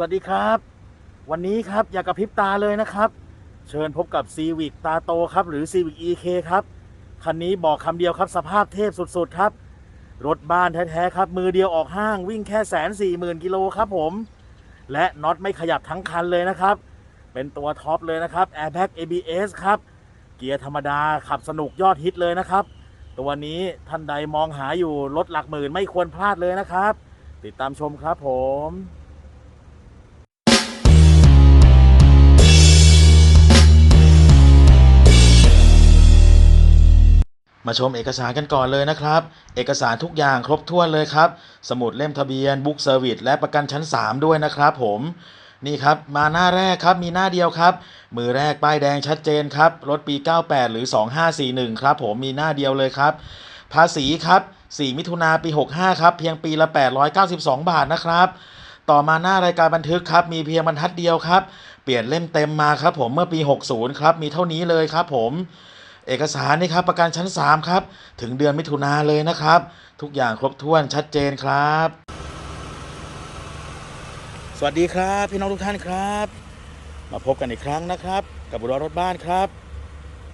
วัสดีครับ วันนี้ครับอย่ากระพริบตาเลยนะครับ เชิญพบกับ Civic ตาโตครับ หรือ Civic EK ครับ คันนี้บอกคำเดียวครับสภาพเทพสุดๆครับ รถบ้านแท้ๆครับ มือเดียวออกห้างวิ่งแค่แสนสี่หมื่นกิโลครับผม และน็อตไม่ขยับทั้งคันเลยนะครับ เป็นตัวท็อปเลยนะครับ Airbag ABS ครับ เกียร์ธรรมดาขับสนุกยอดฮิตเลยนะครับ ตัวนี้ท่านใดมองหาอยู่รถหลักหมื่นไม่ควรพลาดเลยนะครับ ติดตามชมครับผม มาชมเอกสารกันก่อนเลยนะครับ เอกสารทุกอย่างครบถ้วนเลยครับ สมุดเล่มทะเบียนบุ๊กเซอร์วิสและประกันชั้น 3 ด้วยนะครับผมนี่ครับ มาหน้าแรกครับมีหน้าเดียวครับ มือแรกป้ายแดงชัดเจนครับ รถปี 98 หรือ 2541 ครับ ผมมีหน้าเดียวเลยครับ ภาษีครับ 4 มิถุนาปี 65 ครับ เพียงปีละ 892 บาทนะครับ ต่อมาหน้ารายการบันทึกครับ มีเพียงบรรทัดเดียวครับ เปลี่ยนเล่มเต็มมาครับ ผมเมื่อปี 60 ครับ มีเท่านี้เลยครับผม เอกสารนี่ครับประกันชั้น 3 ครับ ถึงเดือนมิถุนาเลยนะครับ ทุกอย่างครบถ้วนชัดเจนครับ สวัสดีครับ พี่น้องทุกท่านครับ มาพบกันอีกครั้งนะครับ กับบุรรถบ้านครับ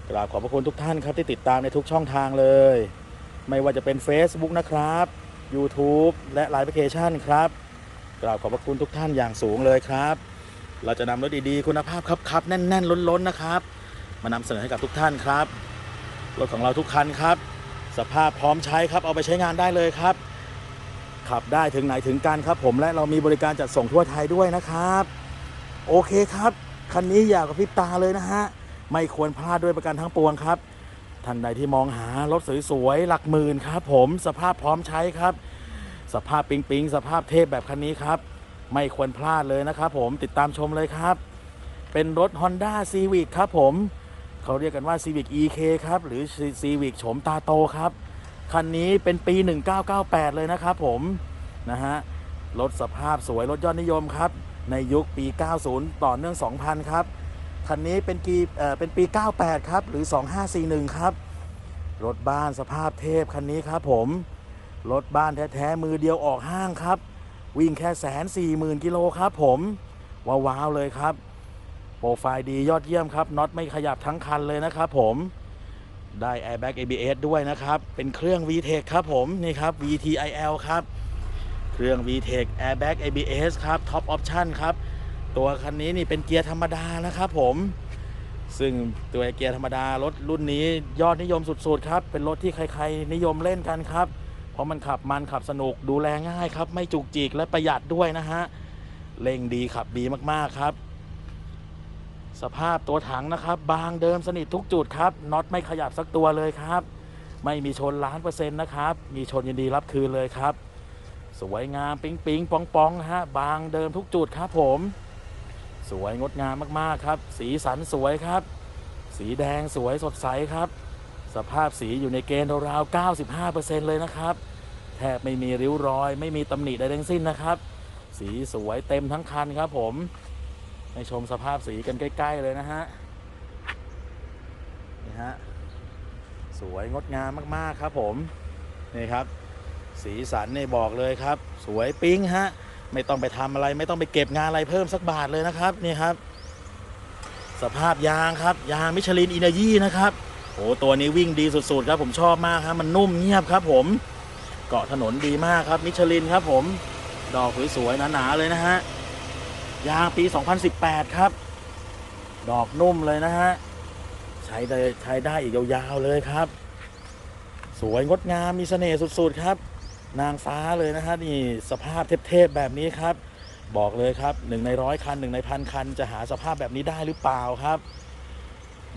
กราบขอบพระคุณทุกท่านครับที่ติดตามในทุกช่องทางเลย ไม่ว่าจะเป็น Facebook นะครับ YouTube และไลน์แอปพลิเคชันครับกราบขอบพระคุณทุกท่านอย่างสูงเลยครับ เราจะนำรถดีๆ คุณภาพครับครับแน่นๆ ล้นๆนะครับ มานำเสนอให้กับทุกท่านครับรถของเราทุกคันครับ สภาพพร้อมใช้ครับเอาไปใช้งานได้เลยครับ ขับได้ถึงไหนถึงกันครับ ผมและเรามีบริการจัดส่งทั่วไทยด้วยนะครับ โอเคครับ คันนี้อยากกับพริบตาเลยนะฮะ ไม่ควรพลาดด้วยประกันทั้งปวงครับท่านใดที่มองหารถสวยๆหลักหมื่นครับ ผมสภาพพร้อมใช้ครับ สภาพปิงปิงๆสภาพเทพแบบคันนี้ครับ ไม่ควรพลาดเลยนะครับ ผมติดตามชมเลยครับ เป็นรถ Honda Civic ครับผม เขาเรียกกันว่า Civic EK ครับ หรือ Civic โฉมตาโตครับ คันนี้เป็นปี 1998 เลยนะครับผมนะฮะรถสภาพสวยรถยอดนิยมครับ ในยุคปี 90 ต่อเนื่อง 2000 ครับ คันนี้เป็นปีเอ่อเป็นปี 98 ครับ หรือ 2541 ครับ รถบ้านสภาพเทพคันนี้ครับผม รถบ้านแท้ๆ มือเดียวออกห้างครับ วิ่งแค่แสนสี่หมื่นกิโลครับผม ว้าวๆเลยครับ โปรไฟล์ดียอดเยี่ยมครับน็อตไม่ขยับทั้งคันเลยนะครับผมได้ Airbag ABS ด้วยนะครับ เป็นเครื่อง VTEC ครับผมนี่ครับ VTIL ครับ เครื่อง VTEC Airbag ABS ครับ Top Option ครับ ตัวคันนี้นี่เป็นเกียร์ธรรมดานะครับผม ซึ่งตัวเกียร์ธรรมดารถรุ่นนี้ยอดนิยมสุดๆครับ เป็นรถที่ใครๆ นิยมเล่นกันครับ เพราะมันขับมันขับสนุกดูแลง่ายครับ ไม่จุกจิกและประหยัดด้วยนะฮะเร่งดีขับดีมากๆครับ สภาพตัวถังนะครับ บางเดิมสนิททุกจุดครับน็อตไม่ขยับสักตัวเลยครับ ไม่มีชนล้านเปอร์เซ็นต์นะครับ มีชนยินดีรับคืนเลยครับ สวยงามปิ๊งปิ๊งปองปองฮะบางเดิมทุกจุดครับผม สวยงดงามมากๆครับ สีสันสวยครับ สีแดงสวยสดใสครับ สภาพสีอยู่ในเกณฑ์ราวๆ95%เลยนะครับ แทบไม่มีริ้วรอย ไม่มีตำหนิใดทั้งสิ้นนะครับ สีสวยเต็มทั้งคันครับผม ให้ชมสภาพสีกันใกล้ ๆ เลยนะฮะ นี่ฮะ สวยงดงามมากๆครับผม นี่ครับ สีสันนี่บอกเลยครับ สวยปิ๊งฮะ ไม่ต้องไปทำอะไร ไม่ต้องไปเก็บงานอะไรเพิ่มสักบาทเลยนะครับ นี่ครับ สภาพยางครับ ยางมิชลินอิน e ยีนะครับโอ้ตัวนี้วิ่งดีสุดๆครับผมชอบมากครับมันนุ่มเงียบครับผม เกาะถนนดีมากครับมิชลินครับผม ดอกสวยๆหนาๆเลยนะฮะ ยางปี 2018 ครับ ดอกนุ่มเลยนะฮะ ใช้ได้ใช้ได้อีกยาวๆเลยครับ สวยงดงามมีเสน่ห์สุดๆครับ นางฟ้าเลยนะฮะนี่สภาพเทพๆแบบนี้ครับ บอกเลยครับหนึ่งในร้อยคันหนึ่งในพันคัน จะหาสภาพแบบนี้ได้หรือเปล่าครับ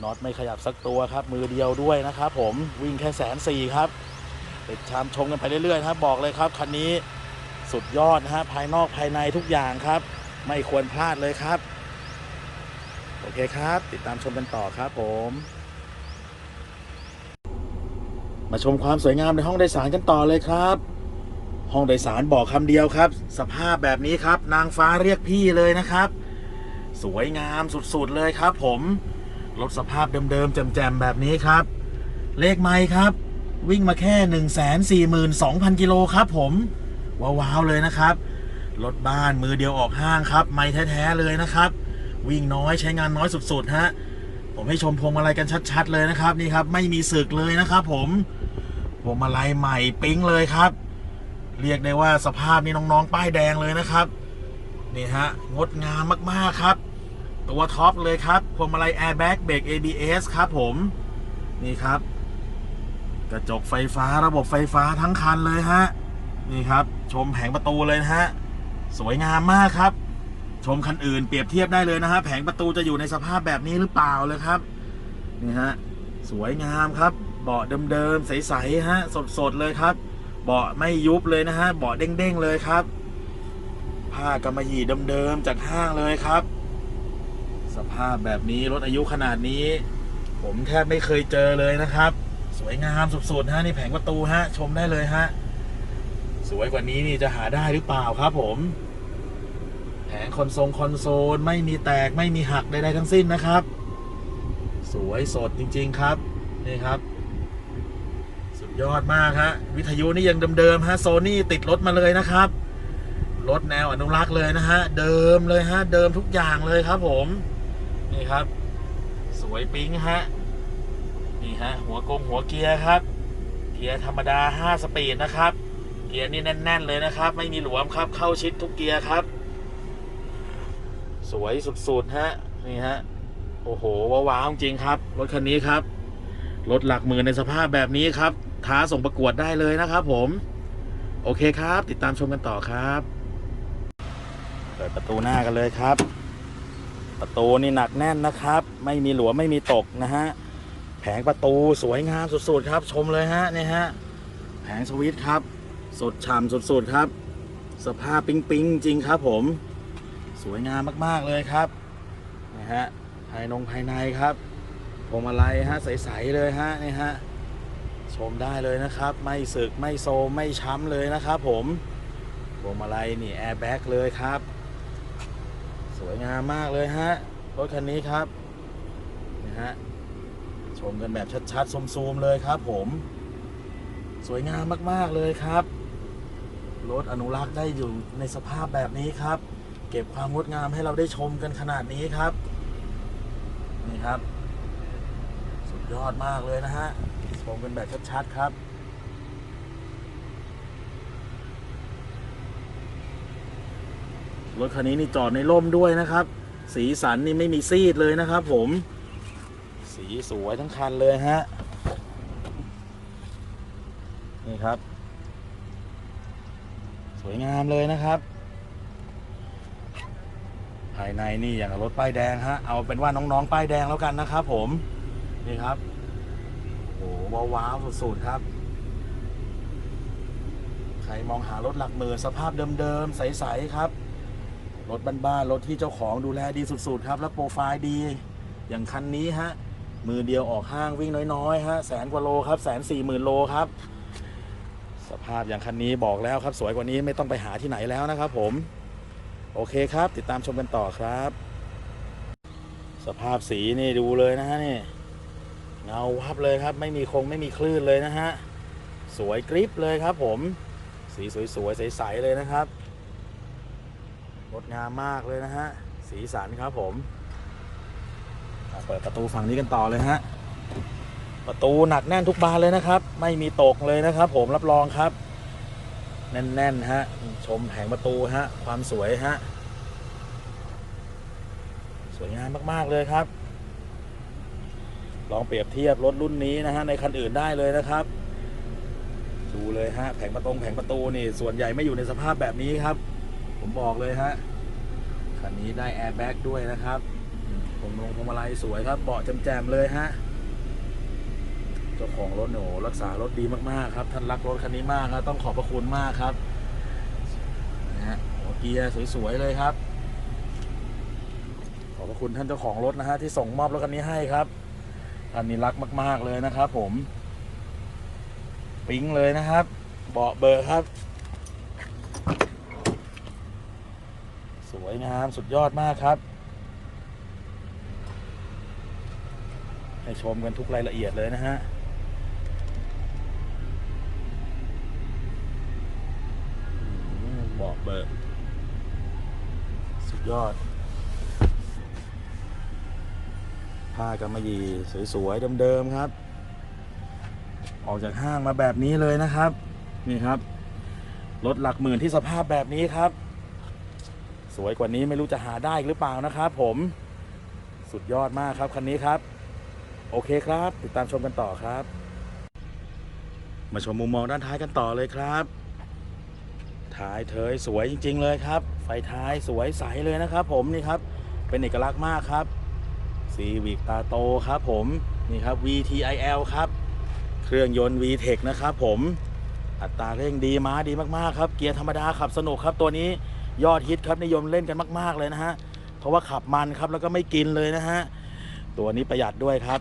น็อตไม่ขยับสักตัวครับ มือเดียวด้วยนะครับผมวิ่งแค่แสนสี่ครับติดชามชมกันไปเรื่อยๆครับบอกเลยครับคันนี้สุดยอดนะฮะภายนอกภายในทุกอย่างครับ ไม่ควรพลาดเลยครับ โอเคครับ ติดตามชมกันต่อครับผม มาชมความสวยงามในห้องโดยสารกันต่อเลยครับ ห้องโดยสารบอกคำเดียวครับ สภาพแบบนี้ครับ นางฟ้าเรียกพี่เลยนะครับ สวยงามสุดๆเลยครับผมรถสภาพเดิมๆแจ่มๆแบบนี้ครับ เลขไมค์ครับ วิ่งมาแค่ 1 4 2 0 0 0กิโลครับผม ว้าวๆเลยนะครับ รถบ้านมือเดียวออกห้างครับ ไม่แท้ๆเลยนะครับ วิ่งน้อยใช้งานน้อยสุดๆฮะผมให้ชมพวงมาลัยกันชัด ๆ เลยนะครับนี่ครับ ไม่มีสึกเลยนะครับ ผมพวงมาลัยใหม่ปิ๊งเลยครับ เรียกได้ว่าสภาพนี้น้องๆป้ายแดงเลยนะครับนี่ฮะงดงามมากๆครับ ตัวท็อปเลยครับพวงมาลัยแอร์แบ็กเบรก ABS ครับ ผมนี่ครับ กระจกไฟฟ้าระบบไฟฟ้าทั้งคันเลยฮะนี่ครับ ชมแผงประตูเลยนะฮะ สวยงามมากครับ ชมคันอื่นเปรียบเทียบได้เลยนะฮะแผงประตูจะอยู่ในสภาพแบบนี้หรือเปล่าเลยครับนี่ฮะสวยงามครับ เบาะเดิมๆใสๆฮะ สดๆเลยครับ เบาะไม่ยุบเลยนะฮะเบาะเด้งๆเลยครับผ้ากำมะหยี่เดิมๆจากห้างเลยครับ สภาพแบบนี้รถอายุขนาดนี้ ผมแทบไม่เคยเจอเลยนะครับ สวยงามสุดๆฮะนี่แผงประตูฮะ ชมได้เลยฮะ สวยกว่านี้นี่จะหาได้หรือเปล่าครับผม แผงคอนโซลคอนโซลไม่มีแตกไม่มีหักใดๆทั้งสิ้นนะครับ สวยสดจริง ๆครับ นี่ครับ สุดยอดมากฮะวิทยุนี่ยังเดิมๆฮะโซนี่ติดรถมาเลยนะครับ รถแนวอนุรักษ์เลยนะฮะ เดิมเลยฮะ เดิมทุกอย่างเลยครับผม นี่ครับ สวยปิ๊งฮะ นี่ฮะ หัวกงหัวเกียร์ครับ เกียร์ธรรมดา 5 สปีดนะครับ เกียร์นี่แน่น ๆ เลยนะครับ ไม่มีหลวมครับเข้าชิดทุกเกียร์ครับ สวยสุดๆฮะนี่ฮะโอ้โหว้าวจริงครับรถคันนี้ครับรถหลักหมื่นในสภาพแบบนี้ครับ ท้าส่งประกวดได้เลยนะครับผม โอเคครับ ติดตามชมกันต่อครับเปิดประตูหน้ากันเลยครับ ประตูนี่หนักแน่นนะครับ ไม่มีหลวมไม่มีตกนะฮะแผงประตูสวยงามสุดๆครับ ชมเลยฮะนี่ฮะแผงสวิตช์ครับ สดฉ่ำสุดๆครับ สภาพปิ๊งๆ จริงครับผม สวยงามมากๆเลยครับ นะฮะ ภายนงภายในครับพวงมาลัยฮะ ใส ๆ เลยฮะ นี่ฮะ ชมได้เลยนะครับ ไม่สึก ไม่โซมไม่ช้ำเลยนะครับผมพวงมาลัยนี่แอร์แบ็กเลยครับ สวยงามมากเลยฮะ รถคันนี้ครับนี่ฮะ ชมกันแบบชัดๆซูมๆเลยครับผม สวยงามมากๆเลยครับ รถอนุรักษ์ได้อยู่ในสภาพแบบนี้ครับ เก็บความงดงามให้เราได้ชมกันขนาดนี้ครับ นี่ครับ สุดยอดมากเลยนะฮะชมกันแบบชัดๆครับรถคันนี้นี่จอดในร่มด้วยนะครับ สีสันนี่ไม่มีซีดเลยนะครับผม สีสวยทั้งคันเลยฮะ นี่ครับ สวยงามเลยนะครับ ภายในนี่อย่างรถป้ายแดงฮะเอาเป็นว่าน้องๆป้ายแดงแล้วกันนะครับผมนี่ครับโอ้โหว้าวสุดๆครับ ใครมองหารถหลักหมื่นสภาพเดิมๆใสๆครับรถบ้านๆรถที่เจ้าของดูแลดีสุดๆครับ แล้วโปรไฟล์ดี อย่างคันนี้ฮะมือเดียวออกห้างวิ่งน้อยๆฮะแสนกว่าโลครับแสนสี่หมื่นโลครับาพอย่างคันนี้บอกแล้วครับ สวยกว่านี้ไม่ต้องไปหาที่ไหนแล้วนะครับผม โอเคครับ ติดตามชมกันต่อครับ สภาพสีนี่ดูเลยนะฮะนี่เงาวับเลยครับ ไม่มีคงไม่มีคลื่นเลยนะฮะสวยกริปเลยครับ ผม สีสวยๆใสๆเลยนะครับงดงามมากเลยนะฮะสีสันครับผมเปิดประตูฝั่งนี้กันต่อเลยฮะ ประตูหนักแน่นทุกบานเลยนะครับ ไม่มีตกเลยนะครับ ผมรับรองครับ แน่นๆฮะชมแผงประตูฮะความสวยฮะสวยงามมากๆเลยครับ ลองเปรียบเทียบรถรุ่นนี้นะฮะในคันอื่นได้เลยนะครับ ดูเลยฮะแผงประตงแผงประตูนี่ส่วนใหญ่ไม่อยู่ในสภาพแบบนี้ครับ ผมบอกเลยฮะคันนี้ได้แอร์แบ็กด้วยนะครับผมลงพวงมาลัยสวยครับเบาะแจ่มๆเลยฮะ จ้าของรถโหนูรักษารถดีมากๆครับ ท่านรักรถคันนี้มากครับต้องขอบพระคุณมากครับนะฮะหัวเกียร์สวยๆเลยครับ ขอบพระคุณท่านเจ้าของรถนะฮะที่ส่งมอบรถคันนี้ให้ครับอันนี้รักมาก ๆเลยนะครับ ผมปิ๊งเลยนะครับ เบาะเบอร์ครับ สวยงามสุดยอดมากครับให้ชมกันทุกรายละเอียดเลยนะฮะอืม เบาะเบอร์ยอด ผ้ากำมะหยี่สวยๆเดิมๆครับ ออกจากห้างมาแบบนี้เลยนะครับ นี่ครับ รถหลักหมื่นที่สภาพแบบนี้ครับ สวยกว่านี้ไม่รู้จะหาได้หรือเปล่านะครับผมสุดยอดมากครับ คันนี้ครับ โอเคครับ ติดตามชมกันต่อครับ มาชมมุมมองด้านท้ายกันต่อเลยครับ ท้ายเทยสวยจริง ๆ เลยครับ ไฟท้ายสวยใสเลยนะครับ ผมนี่ครับ เป็นเอกลักษณ์มากครับซีวิกตาโตครับผมนี่ครับ VTIL ครับ เครื่องยนต์ VTEC นะครับผมอัตราเร่งดีม้าดีมากๆครับเกียร์ธรรมดาขับสนุกครับตัวนี้ยอดฮิตครับนิยมเล่นกันมาก ๆเลยนะฮะเพราะว่าขับมันครับแล้วก็ไม่กินเลยนะฮะตัวนี้ประหยัดด้วยครับ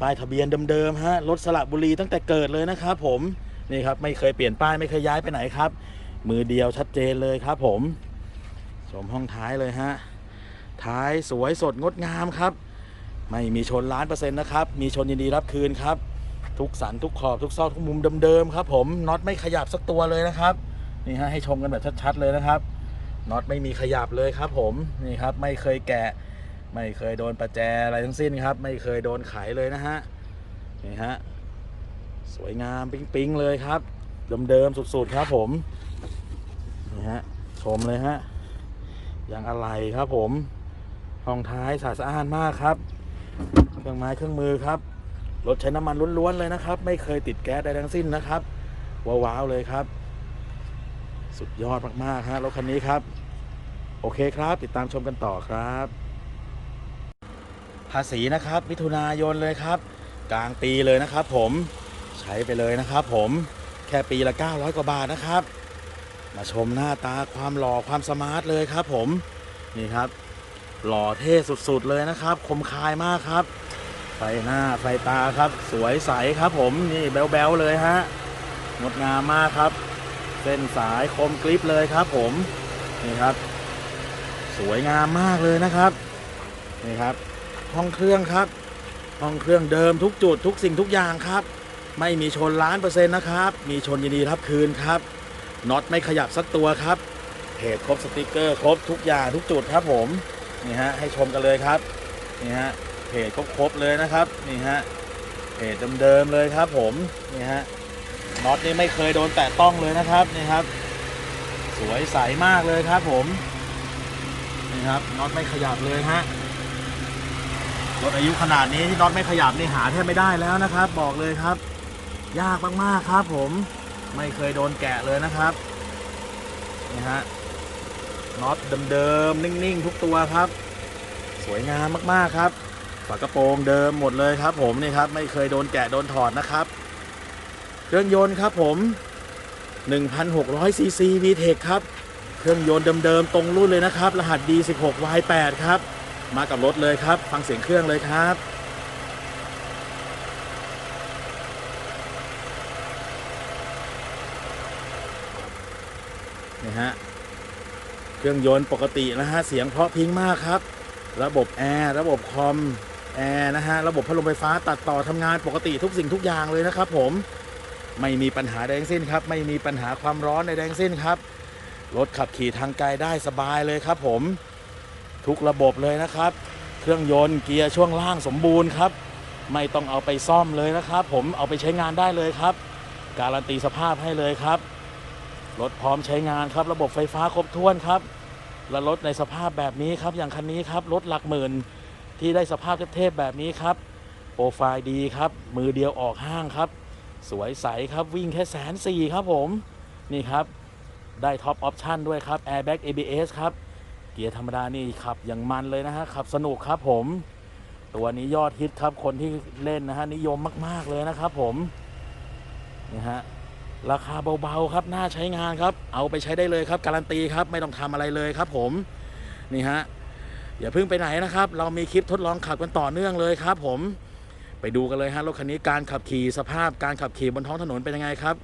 ป้ายทะเบียนเดิมๆฮะรถสระบุรีตั้งแต่เกิดเลยนะครับผมนี่ครับไม่เคยเปลี่ยนป้ายไม่เคยย้ายไปไหนครับ มือเดียวชัดเจนเลยครับผมชมห้องท้ายเลยฮะ ท้ายสวยสดงดงามครับ ไม่มีชนล้านเปอร์เซ็นต์นะครับ มีชนยินดีรับคืนครับ ทุกสันทุกขอบทุกซอกทุกมุมเดิมๆครับ ผมน็อตไม่ขยับสักตัวเลยนะครับ นี่ฮะให้ชมกันแบบชัดๆเลยนะครับน็อตไม่มีขยับเลยครับ ผมนี่ครับไม่เคยแกะ ไม่เคยโดนประแจอะไรทั้งสิ้นครับ ไม่เคยโดนไขเลยนะฮะนี่ฮะสวยงามปิ๊งๆเลยครับเดิมๆสุดๆครับผม นี่ฮะชมเลยฮะยางอะไรครับผมห้องท้ายสะอาดสะอานมากครับ เครื่องไม้เครื่องมือครับรถใช้น้ำมันล้วนๆเลยนะครับ ไม่เคยติดแก๊สใดทั้งสิ้นนะครับว้าวๆเลยครับ สุดยอดมากๆฮะรถคันนี้ครับ โอเคครับ ติดตามชมกันต่อครับ ภาษีนะครับมิถุนายนเลยครับ กลางปีเลยนะครับ ผมใช้ไปเลยนะครับ ผมแค่ปีละ 900 กว่าบาทนะครับ มาชมหน้าตาความหล่อความสมาร์ทเลยครับ ผมนี่ครับ หล่อเท่สุดๆเลยนะครับ คมคายมากครับ ไฟหน้าไฟตาครับ สวยใสครับผมนี่แบ๊วๆเลยฮะงดงามมากครับ เส้นสายคมกริบเลยครับ ผมนี่ครับ สวยงามมากเลยนะครับนี่ครับ ห้องเครื่องครับ ห้องเครื่องเดิมทุกจุดทุกสิ่งทุกอย่างครับ ไม่มีชนล้านเปอร์เซ็นต์นะครับ มีชนยินดีรับคืนครับ น็อตไม่ขยับสักตัวครับเพจครบสติกเกอร์ครบทุกอย่างทุกจุดครับผมนี่ฮะให้ชมกันเลยครับนี่ฮะเพจครบๆเลยนะครับนี่ฮะเพจเดิมๆเลยครับผมนี่ฮะน็อตนี่ไม่เคยโดนแตะต้องเลยนะครับนี่ครับ สวยใสมากเลยครับผมนี่ครับน็อตไม่ขยับเลยฮะรถอายุขนาดนี้ที่น็อตไม่ขยับนี่หาแทบไม่ได้แล้วนะครับ บอกเลยครับ ยากมากๆครับผม ไม่เคยโดนแกะเลยนะครับนี่ฮะน็อตเดิมๆนิ่งๆ ทุกตัวครับ สวยงามมากๆครับ ฝากระโปรงเดิมหมดเลยครับ ผมนี่ครับ ไม่เคยโดนแกะโดนถอดนะครับ เครื่องยนต์ครับผม 1,600 ซีซี VTEC ครับ เครื่องยนต์เดิมๆตรงรุ่นเลยนะครับ รหัส D16Y8 ครับ มากับรถเลยครับ ฟังเสียงเครื่องเลยครับ ฮะเครื่องยนต์ปกตินะฮะเสียงเพราะพิ้งมากครับ ระบบแอร์ระบบคอมแอร์นะฮะระบบพัดลมไฟฟ้าตัดต่อทำงานปกติทุกสิ่งทุกอย่างเลยนะครับ ผมไม่มีปัญหาใดทั้งสิ้นครับ ไม่มีปัญหาความร้อนใดทั้งสิ้นครับรถขับขี่ทางไกลได้สบายเลยครับ ผมทุกระบบเลยนะครับ เครื่องยนต์เกียร์ช่วงล่างสมบูรณ์ครับไม่ต้องเอาไปซ่อมเลยนะครับ ผมเอาไปใช้งานได้เลยครับ การันตีสภาพให้เลยครับ รถพร้อมใช้งานครับ ระบบไฟฟ้าครบถ้วนครับ และรถในสภาพแบบนี้ครับ อย่างคันนี้ครับ รถหลักหมื่นที่ได้สภาพเทพแบบนี้ครับ โปรไฟล์ดีครับ มือเดียวออกห้างครับ สวยใสครับ วิ่งแค่แสนสี่ครับผม นี่ครับ ได้ท็อปออปชั่นด้วยครับ Airbag ABS ครับ เกียร์ธรรมดานี่ขับอย่างมันเลยนะฮะ ขับสนุกครับผม ตัวนี้ยอดฮิตครับ คนที่เล่นนะฮะนิยมมาก ๆเลยนะครับผม นี่ฮะ ราคาเบาๆครับน่าใช้งานครับ เอาไปใช้ได้เลยครับ การันตีครับไม่ต้องทำอะไรเลยครับ ผมนี่ฮะอย่าเพิ่งไปไหนนะครับ เรามีคลิปทดลองขับกันต่อเนื่องเลยครับ ผมไปดูกันเลยฮะรถคันนี้การขับขี่สภาพการขับขี่บนท้องถนนเป็นยังไงครับ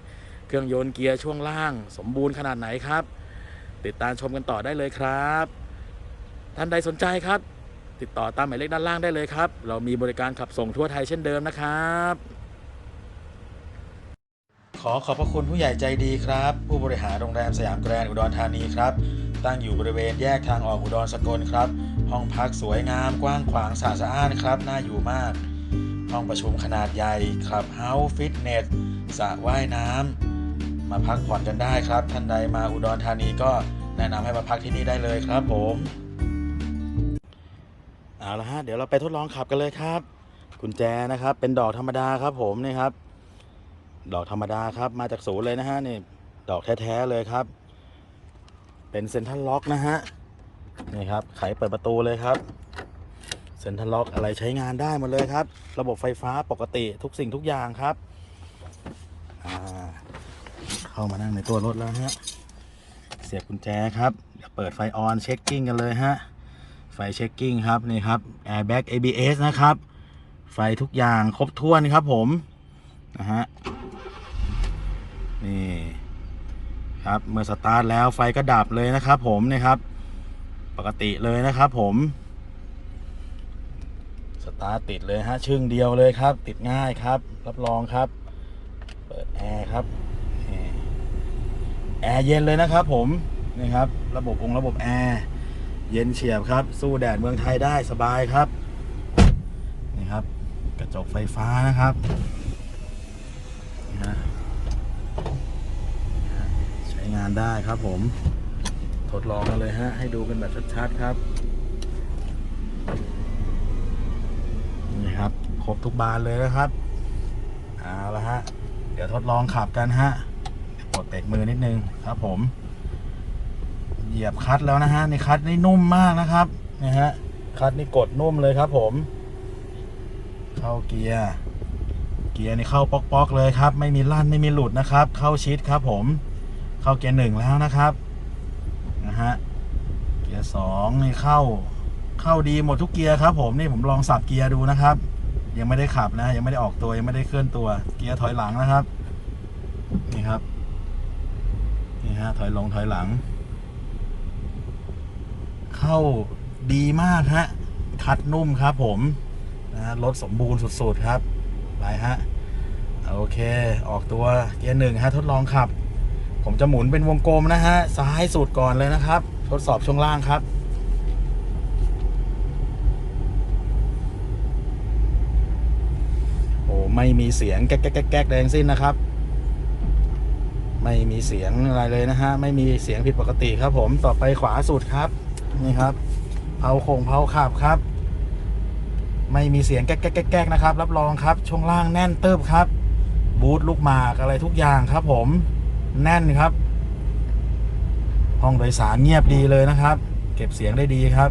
เครื่องยนต์เกียร์ช่วงล่าง สมบูรณ์ขนาดไหนครับ ติดตามชมกันต่อได้เลยครับ ท่านใดสนใจครับ ติดต่อตามหมายเลขด้านล่างได้เลยครับ เรามีบริการขับส่งทั่วไทยเช่นเดิมนะครับ ขอขอบพระคุณผู้ใหญ่ใจดีครับ ผู้บริหารโรงแรมสยามแกรนด์อุดรธานีครับ ตั้งอยู่บริเวณแยกทางออกอุดรสกลครับ ห้องพักสวยงามกว้างขวางสะอาดสะอ้านครับ น่าอยู่มาก ห้องประชุมขนาดใหญ่ครับเฮาส์ฟิตเนสสระว่ายน้ำมาพักผ่อนกันได้ครับ ท่านใดมาอุดรธานีก็แนะนำให้มาพักที่นี่ได้เลยครับผมเอาละฮะเดี๋ยวเราไปทดลองขับกันเลยครับ กุญแจนะครับ เป็นดอกธรรมดาครับผมนี่ครับ ดอกธรรมดาครับ มาจากศูนย์เลยนะฮะนี่ดอกแท้ ๆ เลยครับ เป็นเซ็นทรัลล็อกนะฮะนี่ครับไขเปิดประตูเลยครับเซ็นทรัลล็อกอะไรใช้งานได้หมดเลยครับ ระบบไฟฟ้าปกติทุกสิ่งทุกอย่างครับเข้ามานั่งในตัวรถแล้วฮะเสียบกุญแจครับเดี๋ยวเปิดไฟออนเช็คกิ้งกันเลยฮะไฟเช็คกิ้งครับนี่ครับแอร์แบ็ก ABS นะครับ ไฟทุกอย่างครบถ้วนครับผมนะฮะ นี่ครับเมื่อสตาร์ทแล้วไฟก็ดับเลยนะครับผมนี่ครับ ปกติเลยนะครับผม สตาร์ทติดเลยฮะชึ่งเดียวเลยครับ ติดง่ายครับ รับรองครับ เปิดแอร์ครับแอร์เย็นเลยนะครับผมนี่ครับ ระบบองค์ระบบแอร์เย็นเฉียบครับ สู้แดดเมืองไทยได้สบายครับ นี่ครับ กระจกไฟฟ้านะครับนี่ฮะนี่ฮะใช้งาน ได้ครับผม ทดลองกันเลยฮะ ให้ดูกันแบบชัดๆครับ นี่ครับ ครบทุกบานเลยนะครับ เอาละฮะ เดี๋ยวทดลองขับกันฮะปลดเบรกมือนิดนึงครับผม เหยียบคลัตช์แล้วนะฮะในคลัตช์นี่นุ่มมากนะครับนี่ฮะคลัตช์นี่กดนุ่มเลยครับผม เข้าเกียร์เกียร์นี่เข้าป๊อกๆเลยครับ ไม่มีลั่นไม่มีหลุดนะครับ เข้าชิดครับผม เข้าเกียร์หนึ่งแล้วนะครับนะฮะเกียร์สองนี่เข้าเข้าดีหมดทุกเกียร์ครับ ผมนี่ผมลองสับเกียร์ดูนะครับ ยังไม่ได้ขับนะ ยังไม่ได้ออกตัวยังไม่ได้เคลื่อนตัว เกียร์ถอยหลังนะครับ นี่ครับนี่ฮะถอยลงถอยหลัง เข้าดีมากฮะคัดนุ่มครับ ผมนะรถสมบูรณ์สุดๆครับไปฮะโอเค ออกตัวเกียร์หนึ่งฮะทดลองขับ ผมจะหมุนเป็นวงกลมนะฮะ ซ้ายสุดก่อนเลยนะครับ ทดสอบช่วงล่างครับ โอ้ไม่มีเสียงแก๊กแก๊กแก๊กแก๊กแดงสิ้นนะครับ ไม่มีเสียงอะไรเลยนะฮะ ไม่มีเสียงผิดปกติครับ ผมต่อไปขวาสุดครับ นี่ครับเผาโคงเผาขับครับ ไม่มีเสียงแก๊กแก๊กแก๊กแก๊กนะครับ รับรองครับ ช่วงล่างแน่นเติบครับ บูทลูกหมากอะไรทุกอย่างครับผม แน่นครับ ห้องโดยสารเงียบดีเลยนะครับ เก็บเสียงได้ดีครับ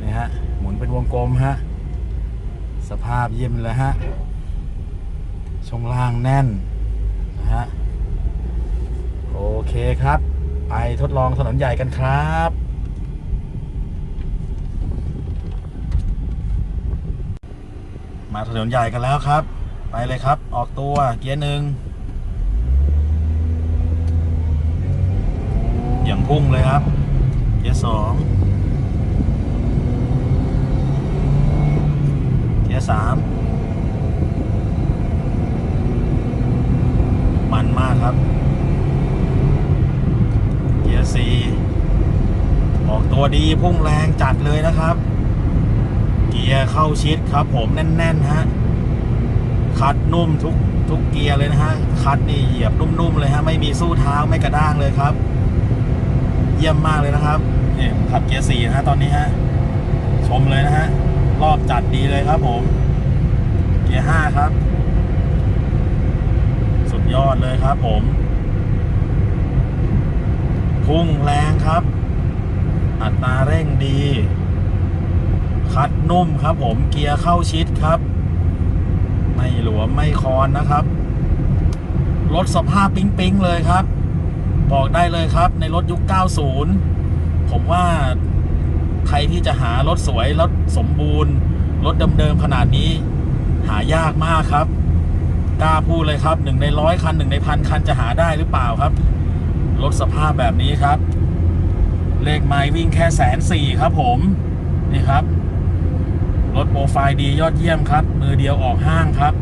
นี่ฮะหมุนเป็นวงกลมฮะสภาพเยี่ยมเลยฮะช่วงล่างแน่นนะฮะโอเคครับ ไปทดลองถนนใหญ่กันครับมาถนนใหญ่กันแล้วครับ ไปเลยครับ ออกตัวเกียร์หนึ่งอย่าง พุ่งเลยครับเกียร์สองเกียร์สามมันมากครับ เกียร์สี่ออกตัวดีพุ่งแรงจัดเลยนะครับ เกียร์เข้าชิดครับ ผมแน่น ๆ ฮะ คัดนุ่มทุกทุกเกียร์เลยนะฮะ คัดนี่เหยียบนุ่มๆเลยฮะ ไม่มีสู้เท้าไม่กระด้างเลยครับ เยี่ยมมากเลยนะครับนี่ขับเกียร์สี่นะตอนนี้ฮะชมเลยนะฮะรอบจัดดีเลยครับผม เกียร์ห้าครับ สุดยอดเลยครับผม พุ่งแรงครับ อัตราเร่งดี คัดนุ่มครับผมเกียร์เข้าชิดครับ ไม่หลวมไม่คอนนะครับรถสภาพปิ๊งๆเลยครับ บอกได้เลยครับในรถยุค 90 ผมว่าใครที่จะหารถสวย รถสมบูรณ์ รถเดิมๆขนาดนี้ หายากมากครับกล้าพูดเลยครับหนึ่งในร้อยคันหนึ่งในพันคันจะหาได้หรือเปล่าครับ รถสภาพแบบนี้ครับ เลขไม้วิ่งแค่แสนสี่ครับผมนี่ครับ รถโปรไฟล์ดียอดเยี่ยมครับ มือเดียวออกห้างครับ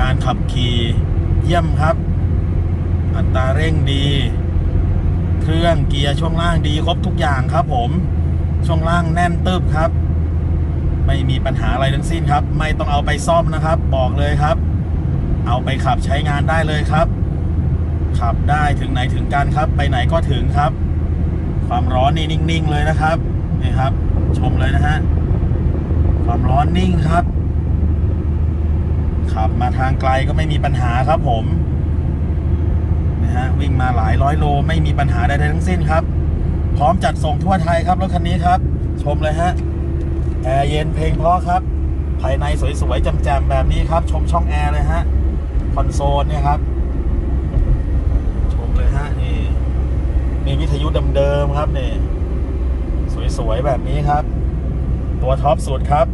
การขับขี่เยี่ยมครับ อัตราเร่งดี เครื่องเกียร์ช่วงล่างดีครบทุกอย่างครับผม ช่วงล่างแน่นตึบครับ ไม่มีปัญหาอะไรทั้งสิ้นครับ ไม่ต้องเอาไปซ่อมนะครับ บอกเลยครับ เอาไปขับใช้งานได้เลยครับ ขับได้ถึงไหนถึงกันครับ ไปไหนก็ถึงครับ ความร้อนนี่นิ่งๆเลยนะครับนี่ครับ ชมเลยนะฮะความร้อนนิ่งครับขับมาทางไกลก็ไม่มีปัญหาครับผม ฮะวิ่งมาหลายร้อยโลไม่มีปัญหาใดๆทั้งสิ้นครับ พร้อมจัดส่งทั่วไทยครับรถคันนี้ครับ ชมเลยฮะแอร์เย็นเพลงเพราะครับ ภายในสวยๆแจ่มๆแบบนี้ครับ ชมช่องแอร์เลยฮะคอนโซลเนี่ยครับ ชมเลยฮะนี่มีวิทยุเดิมๆครับนี่สวยๆแบบนี้ครับ ตัวท็อปสุดครับ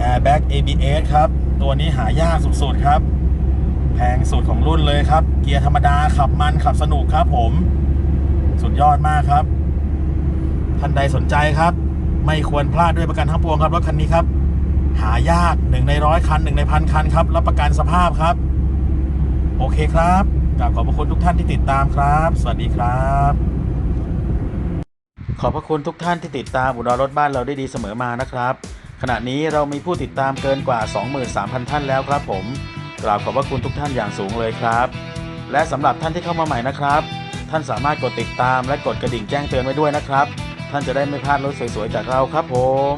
Airbag ABS ครับ ตัวนี้หายากสุดๆครับ แพงสุดของรุ่นเลยครับ เกียร์ธรรมดาขับมันขับสนุกครับผม สุดยอดมากครับ ท่านใดสนใจครับ ไม่ควรพลาดด้วยประกันทั้งปวงครับรถคันนี้ครับ หายากหนึ่งในร้อยคันหนึ่งในพันคันครับรับประกันสภาพครับ โอเคครับกราบขอบพระคุณทุกท่านที่ติดตามครับ สวัสดีครับ ขอบพระคุณทุกท่านที่ติดตามอุดรรถบ้านเราได้ดีเสมอมานะครับ ขณะนี้เรามีผู้ติดตามเกินกว่า 23,000 ท่านแล้วครับผม กราบขอบพระคุณทุกท่านอย่างสูงเลยครับ และสำหรับท่านที่เข้ามาใหม่นะครับ ท่านสามารถกดติดตามและกดกระดิ่งแจ้งเตือนไว้ด้วยนะครับ ท่านจะได้ไม่พลาดรถสวยๆจากเราครับผม